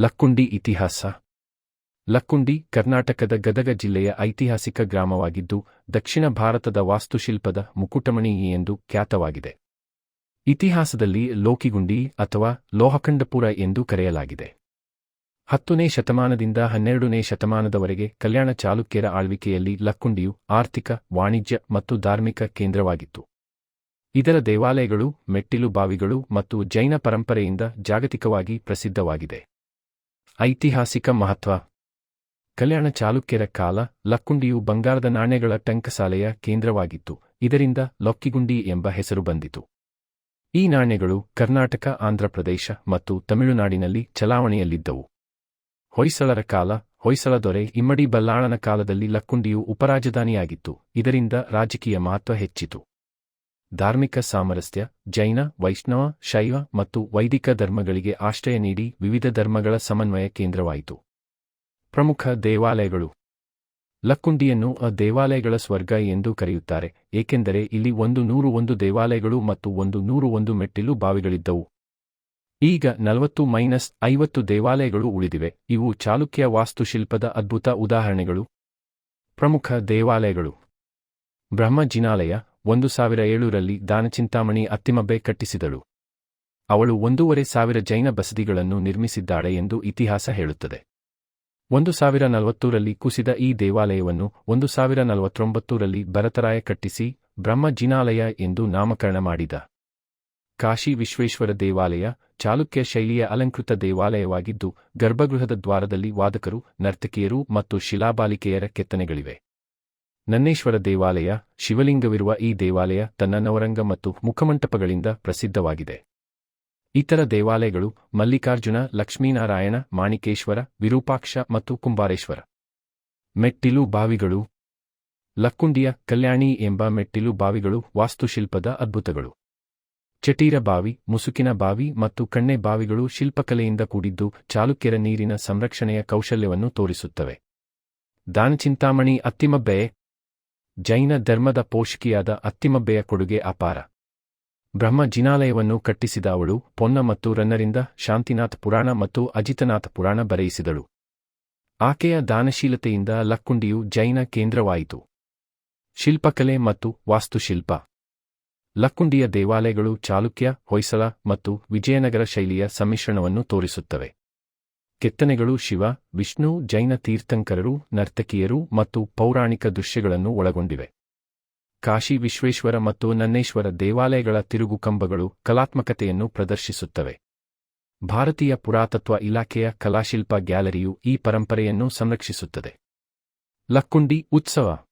ಲಕ್ಕುಂಡಿ ಇತಿಹಾಸ. ಲಕ್ಕುಂಡಿ ಕರ್ನಾಟಕದ ಗದಗ ಜಿಲ್ಲೆಯ ಐತಿಹಾಸಿಕ ಗ್ರಾಮವಾಗಿದ್ದು, ದಕ್ಷಿಣ ಭಾರತದ ವಾಸ್ತುಶಿಲ್ಪದ ಮುಕುಟಮಣಿ ಎಂದು ಖ್ಯಾತವಾಗಿದೆ. ಇತಿಹಾಸದಲ್ಲಿ ಲೋಕಿಗುಂಡಿ ಅಥವಾ ಲೋಹಖಂಡಪುರ ಎಂದು ಕರೆಯಲಾಗಿದೆ. ಹತ್ತನೇ ಶತಮಾನದಿಂದ ಹನ್ನೆರಡನೇ ಶತಮಾನದವರೆಗೆ ಕಲ್ಯಾಣ ಚಾಲುಕ್ಯರ ಆಳ್ವಿಕೆಯಲ್ಲಿ ಲಕ್ಕುಂಡಿಯು ಆರ್ಥಿಕ, ವಾಣಿಜ್ಯ ಮತ್ತು ಧಾರ್ಮಿಕ ಕೇಂದ್ರವಾಗಿತ್ತು. ಇದರ ದೇವಾಲಯಗಳು, ಮೆಟ್ಟಿಲು ಬಾವಿಗಳು ಮತ್ತು ಜೈನ ಪರಂಪರೆಯಿಂದ ಜಾಗತಿಕವಾಗಿ ಪ್ರಸಿದ್ಧವಾಗಿದೆ. ಐತಿಹಾಸಿಕ ಮಹತ್ವ. ಕಲ್ಯಾಣ ಚಾಲುಕ್ಯರ ಕಾಲ ಲಕ್ಕುಂಡಿಯು ಬಂಗಾರದ ನಾಣ್ಯಗಳ ಟಂಕಸಾಲೆಯ ಕೇಂದ್ರವಾಗಿತ್ತು, ಇದರಿಂದ ಲೊಕ್ಕಿಗುಂಡಿ ಎಂಬ ಹೆಸರು ಬಂದಿತು. ಈ ನಾಣ್ಯಗಳು ಕರ್ನಾಟಕ ಆಂಧ್ರಪ್ರದೇಶ ಮತ್ತು ತಮಿಳುನಾಡಿನಲ್ಲಿ ಚಲಾವಣೆಯಲ್ಲಿದ್ದವು. ಹೊಯ್ಸಳರ ಕಾಲ, ಹೊಯ್ಸಳ ದೊರೆ ಇಮ್ಮಡಿ ಬಲ್ಲಾಳನ ಕಾಲದಲ್ಲಿ ಲಕ್ಕುಂಡಿಯು ಉಪರಾಜಧಾನಿಯಾಗಿತ್ತು, ಇದರಿಂದ ರಾಜಕೀಯ ಮಹತ್ವ ಹೆಚ್ಚಿತು. ಧಾರ್ಮಿಕ ಸಾಮರಸ್ಯ, ಜೈನ, ವೈಷ್ಣವ, ಶೈವ ಮತ್ತು ವೈದಿಕ ಧರ್ಮಗಳಿಗೆ ಆಶ್ರಯ ನೀಡಿ ವಿವಿಧ ಧರ್ಮಗಳ ಸಮನ್ವಯ ಕೇಂದ್ರವಾಯಿತು. ಪ್ರಮುಖ ದೇವಾಲಯಗಳು. ಲಕ್ಕುಂಡಿಯನ್ನು ಅ ದೇವಾಲಯಗಳ ಸ್ವರ್ಗ ಎಂದು ಕರೆಯುತ್ತಾರೆ, ಏಕೆಂದರೆ ಇಲ್ಲಿ ಒಂದು ನೂರು ಒಂದು ದೇವಾಲಯಗಳು ಮತ್ತು ಒಂದು ನೂರು ಒಂದು ಮೆಟ್ಟಿಲು ಬಾವಿಗಳಿದ್ದವು. ಈಗ ನಲವತ್ತು ಮೈನಸ್ ಐವತ್ತು ದೇವಾಲಯಗಳು ಉಳಿದಿವೆ, ಇವು ಚಾಲುಕ್ಯ ವಾಸ್ತುಶಿಲ್ಪದ ಅದ್ಭುತ ಉದಾಹರಣೆಗಳು. ಪ್ರಮುಖ ದೇವಾಲಯಗಳು. ಬ್ರಹ್ಮ ಜಿನಾಲಯ ಒಂದು ಸಾವಿರ ಏಳುರಲ್ಲಿ ದಾನಚಿಂತಾಮಣಿ ಅತ್ತಿಮಬ್ಬೆ ಕಟ್ಟಿಸಿದಳು. ಅವಳು ಒಂದೂವರೆ ಸಾವಿರ ಜೈನ ಬಸದಿಗಳನ್ನು ನಿರ್ಮಿಸಿದ್ದಾಳೆ ಎಂದು ಇತಿಹಾಸ ಹೇಳುತ್ತದೆ. ಒಂದು ಸಾವಿರ ನಲವತ್ತೂರಲ್ಲಿ ಕುಸಿದ ಈ ದೇವಾಲಯವನ್ನು ಒಂದು ಸಾವಿರ ನಲವತ್ತೊಂಬತ್ತೂರಲ್ಲಿ ಭರತರಾಯ ಕಟ್ಟಿಸಿ ಬ್ರಹ್ಮಜಿನಾಲಯ ಎಂದು ನಾಮಕರಣ ಮಾಡಿದ. ಕಾಶಿ ವಿಶ್ವೇಶ್ವರ ದೇವಾಲಯ ಚಾಲುಕ್ಯ ಶೈಲಿಯ ಅಲಂಕೃತ ದೇವಾಲಯವಾಗಿದ್ದು, ಗರ್ಭಗೃಹದ ದ್ವಾರದಲ್ಲಿ ವಾದಕರು, ನರ್ತಕಿಯರು ಮತ್ತು ಶಿಲಾಬಾಲಿಕೆಯರ ಕೆತ್ತನೆಗಳಿವೆ. ನನ್ನೇಶ್ವರ ದೇವಾಲಯ, ಶಿವಲಿಂಗವಿರುವ ಈ ದೇವಾಲಯ ತನ್ನ ನವರಂಗ ಮತ್ತು ಮುಖಮಂಟಪಗಳಿಂದ ಪ್ರಸಿದ್ಧವಾಗಿದೆ. ಇತರ ದೇವಾಲಯಗಳು ಮಲ್ಲಿಕಾರ್ಜುನ, ಲಕ್ಷ್ಮೀನಾರಾಯಣ, ಮಾಣಿಕೇಶ್ವರ, ವಿರೂಪಾಕ್ಷ ಮತ್ತು ಕುಂಬಾರೇಶ್ವರ. ಮೆಟ್ಟಿಲು ಬಾವಿಗಳು. ಲಕ್ಕುಂಡಿಯ ಕಲ್ಯಾಣಿ ಎಂಬ ಮೆಟ್ಟಿಲು ಬಾವಿಗಳು ವಾಸ್ತುಶಿಲ್ಪದ ಅದ್ಭುತಗಳು. ಚಟೀರ ಬಾವಿ, ಮುಸುಕಿನ ಬಾವಿ ಮತ್ತು ಕಣ್ಣೆ ಬಾವಿಗಳು ಶಿಲ್ಪಕಲೆಯಿಂದ ಕೂಡಿದ್ದು ಚಾಲುಕ್ಯರ ನೀರಿನ ಸಂರಕ್ಷಣೆಯ ಕೌಶಲ್ಯವನ್ನು ತೋರಿಸುತ್ತವೆ. ದಾನಚಿಂತಾಮಣಿ ಅತ್ತಿಮಬ್ಬೆಯೇ. ಜೈನ ಧರ್ಮದ ಪೋಷಕಿಯಾದ ಅತ್ತಿಮಬ್ಬೆಯ ಕೊಡುಗೆ ಅಪಾರ. ಬ್ರಹ್ಮ ಜಿನಾಲಯವನ್ನು ಕಟ್ಟಿಸಿದ ಅವಳು ಪೊನ್ನ ಮತ್ತು ರನ್ನರಿಂದ ಶಾಂತಿನಾಥ್ ಪುರಾಣ ಮತ್ತು ಅಜಿತನಾಥ ಪುರಾಣ ಬರೆಯಿಸಿದಳು. ಆಕೆಯ ದಾನಶೀಲತೆಯಿಂದ ಲಕ್ಕುಂಡಿಯು ಜೈನ ಕೇಂದ್ರವಾಯಿತು. ಶಿಲ್ಪಕಲೆ ಮತ್ತು ವಾಸ್ತುಶಿಲ್ಪ. ಲಕ್ಕುಂಡಿಯ ದೇವಾಲಯಗಳು ಚಾಲುಕ್ಯ, ಹೊಯ್ಸಳ ಮತ್ತು ವಿಜಯನಗರ ಶೈಲಿಯ ಸಮ್ಮಿಶ್ರಣವನ್ನು ತೋರಿಸುತ್ತವೆ. ಕೆತ್ತನೆಗಳು ಶಿವ, ವಿಷ್ಣು, ಜೈನ ತೀರ್ಥಂಕರರು, ನರ್ತಕಿಯರು ಮತ್ತು ಪೌರಾಣಿಕ ದೃಶ್ಯಗಳನ್ನು ಒಳಗೊಂಡಿವೆ. ಕಾಶಿ ವಿಶ್ವೇಶ್ವರ ಮತ್ತು ನನ್ನೇಶ್ವರ ದೇವಾಲಯಗಳ ತಿರುಗು ಕಂಬಗಳು ಕಲಾತ್ಮಕತೆಯನ್ನು ಪ್ರದರ್ಶಿಸುತ್ತವೆ. ಭಾರತೀಯ ಪುರಾತತ್ವ ಇಲಾಖೆಯ ಕಲಾಶಿಲ್ಪ ಗ್ಯಾಲರಿಯು ಈ ಪರಂಪರೆಯನ್ನು ಸಂರಕ್ಷಿಸುತ್ತದೆ. ಲಕ್ಕುಂಡಿ ಉತ್ಸವ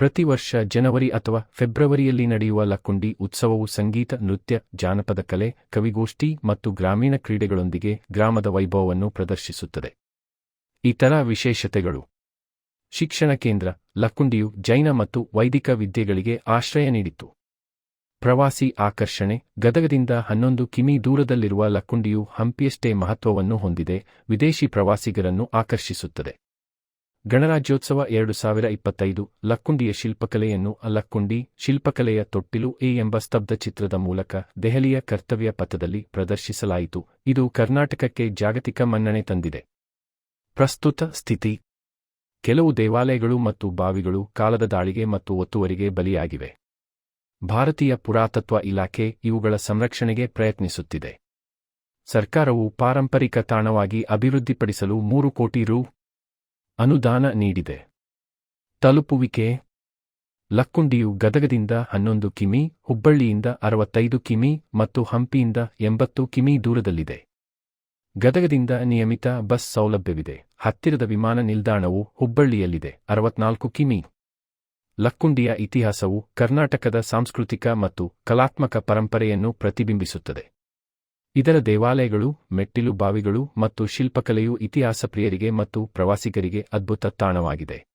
ಪ್ರತಿ ವರ್ಷ ಜನವರಿ ಅಥವಾ ಫೆಬ್ರವರಿಯಲ್ಲಿ ನಡೆಯುವ ಲಕ್ಕುಂಡಿ ಉತ್ಸವವು ಸಂಗೀತ, ನೃತ್ಯ, ಜಾನಪದ ಕಲೆ, ಕವಿಗೋಷ್ಠಿ ಮತ್ತು ಗ್ರಾಮೀಣ ಕ್ರೀಡೆಗಳೊಂದಿಗೆ ಗ್ರಾಮದ ವೈಭವವನ್ನು ಪ್ರದರ್ಶಿಸುತ್ತದೆ. ಇತರ ವಿಶೇಷತೆಗಳು. ಶಿಕ್ಷಣ ಕೇಂದ್ರ, ಲಕ್ಕುಂಡಿಯು ಜೈನ ಮತ್ತು ವೈದಿಕ ವಿದ್ಯೆಗಳಿಗೆ ಆಶ್ರಯ ನೀಡಿತು ಪ್ರವಾಸಿ ಆಕರ್ಷಣೆ, ಗದಗದಿಂದ ಹನ್ನೊಂದು ಕಿಮಿ ದೂರದಲ್ಲಿರುವ ಲಕ್ಕುಂಡಿಯು ಹಂಪಿಯಷ್ಟೇ ಮಹತ್ವವನ್ನು ಹೊಂದಿದೆ, ವಿದೇಶಿ ಪ್ರವಾಸಿಗರನ್ನು ಆಕರ್ಷಿಸುತ್ತದೆ. ಗಣರಾಜ್ಯೋತ್ಸವ ಎರಡು ಸಾವಿರ ಇಪ್ಪತ್ತೈದು ಲಕ್ಕುಂಡಿಯ ಶಿಲ್ಪಕಲೆಯನ್ನು ಲಕ್ಕುಂಡಿ ಶಿಲ್ಪಕಲೆಯ ತೊಟ್ಟಿಲು ಎ ಎಂಬ ಸ್ತಬ್ಧ ಚಿತ್ರದ ಮೂಲಕ ದೆಹಲಿಯ ಕರ್ತವ್ಯ ಪಥದಲ್ಲಿ ಪ್ರದರ್ಶಿಸಲಾಯಿತು. ಇದು ಕರ್ನಾಟಕಕ್ಕೆ ಜಾಗತಿಕ ಮನ್ನಣೆ ತಂದಿದೆ. ಪ್ರಸ್ತುತ ಸ್ಥಿತಿ. ಕೆಲವು ದೇವಾಲಯಗಳು ಮತ್ತು ಬಾವಿಗಳು ಕಾಲದ ದಾಳಿಗೆ ಮತ್ತು ಒತ್ತುವರಿಗೆ ಬಲಿಯಾಗಿವೆ. ಭಾರತೀಯ ಪುರಾತತ್ವ ಇಲಾಖೆ ಇವುಗಳ ಸಂರಕ್ಷಣೆಗೆ ಪ್ರಯತ್ನಿಸುತ್ತಿದೆ. ಸರ್ಕಾರವು ಪಾರಂಪರಿಕ ತಾಣವಾಗಿ ಅಭಿವೃದ್ಧಿಪಡಿಸಲು ಮೂರು ಕೋಟಿ ರು. ಅನುದಾನ ನೀಡಿದೆ. ತಲುಪುವಿಕೆ. ಲಕ್ಕುಂಡಿಯು ಗದಗದಿಂದ ಹನ್ನೊಂದು ಕಿಮಿ, ಹುಬ್ಬಳ್ಳಿಯಿಂದ ಅರವತ್ತೈದು ಕಿಮಿ ಮತ್ತು ಹಂಪಿಯಿಂದ ಎಂಬತ್ತು ಕಿಮಿ ದೂರದಲ್ಲಿದೆ. ಗದಗದಿಂದ ನಿಯಮಿತ ಬಸ್ ಸೌಲಭ್ಯವಿದೆ. ಹತ್ತಿರದ ವಿಮಾನ ನಿಲ್ದಾಣವು ಹುಬ್ಬಳ್ಳಿಯಲ್ಲಿದೆ, ಅರವತ್ನಾಲ್ಕು ಕಿಮಿ. ಲಕ್ಕುಂಡಿಯ ಇತಿಹಾಸವು ಕರ್ನಾಟಕದ ಸಾಂಸ್ಕೃತಿಕ ಮತ್ತು ಕಲಾತ್ಮಕ ಪರಂಪರೆಯನ್ನು ಪ್ರತಿಬಿಂಬಿಸುತ್ತದೆ. ಇದರ ದೇವಾಲಯಗಳು ಮೆಟ್ಟಿಲು ಬಾವಿಗಳು ಮತ್ತು ಶಿಲ್ಪಕಲೆಯು ಇತಿಹಾಸ ಪ್ರಿಯರಿಗೆ ಮತ್ತು ಪ್ರವಾಸಿಗರಿಗೆ ಅದ್ಭುತ ತಾಣವಾಗಿದೆ.